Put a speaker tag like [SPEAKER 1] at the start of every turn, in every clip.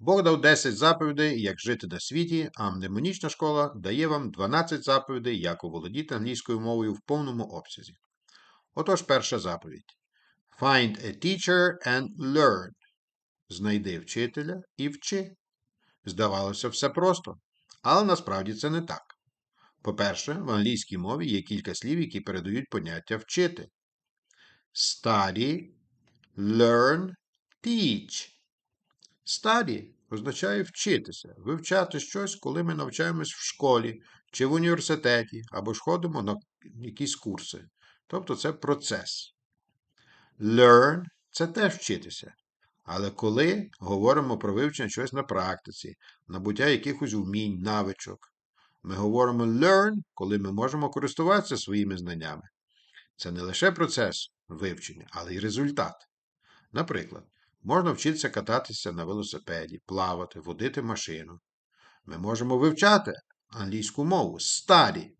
[SPEAKER 1] Бог дав 10 заповідей, як жити на світі, а мнемонічна школа дає вам 12 заповідей, як оволодіти англійською мовою в повному обсязі. Отож, перша заповідь. Find a teacher and learn. Знайди вчителя і вчи. Здавалося, все просто, але насправді це не так. По-перше, в англійській мові є кілька слів, які передають поняття вчити. Study, learn, teach. Study означає вчитися, вивчати щось, коли ми навчаємось в школі чи в університеті, або ж ходимо на якісь курси. Тобто це процес. Learn це теж вчитися. Але коли говоримо про вивчення чогось на практиці, набуття якихось вмінь, навичок, ми говоримо learn, коли ми можемо користуватися своїми знаннями. Це не лише процес вивчення, але й результат. Наприклад, можна вчитися кататися на велосипеді, плавати, водити машину. Ми можемо вивчати англійську мову study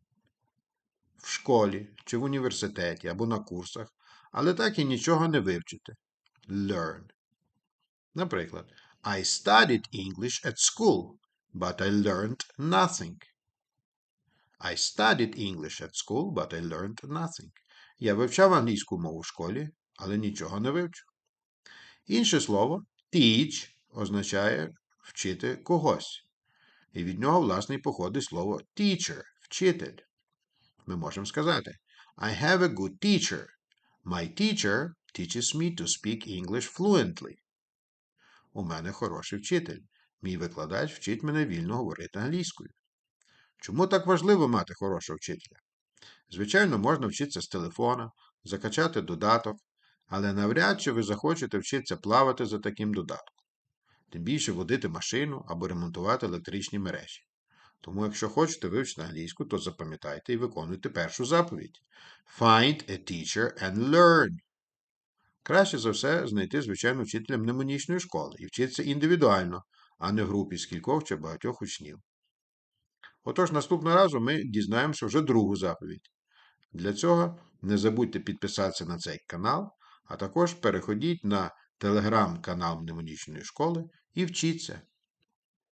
[SPEAKER 1] в школі чи в університеті або на курсах, але так і нічого не вивчити. Learn. Наприклад, I studied English at school, but I learned nothing. I studied English at school, but I learned nothing. Я вивчав англійську мову в школі, але нічого не вивчив. Інше слово teach означає вчити когось. І від нього, власне, походить слово teacher вчитель. Ми можемо сказати I have a good teacher. My teacher teaches me to speak English fluently. У мене хороший вчитель. Мій викладач вчить мене вільно говорити англійською. Чому так важливо мати хорошого вчителя? Звичайно, можна вчитися з телефона, закачати додаток, але навряд чи ви захочете вчитися плавати за таким додатком, тим більше водити машину або ремонтувати електричні мережі. Тому, якщо хочете вивчити англійську, то запам'ятайте і виконуйте першу заповідь. Find a teacher and learn. Краще за все знайти, звичайно, вчителя мнемонічної школи і вчитися індивідуально, а не в групі з кількох чи багатьох учнів. Отож, наступного разу ми дізнаємося вже другу заповідь. Для цього не забудьте підписатися на цей канал, а також переходіть на телеграм-канал Мнемонічної школи і вчіться.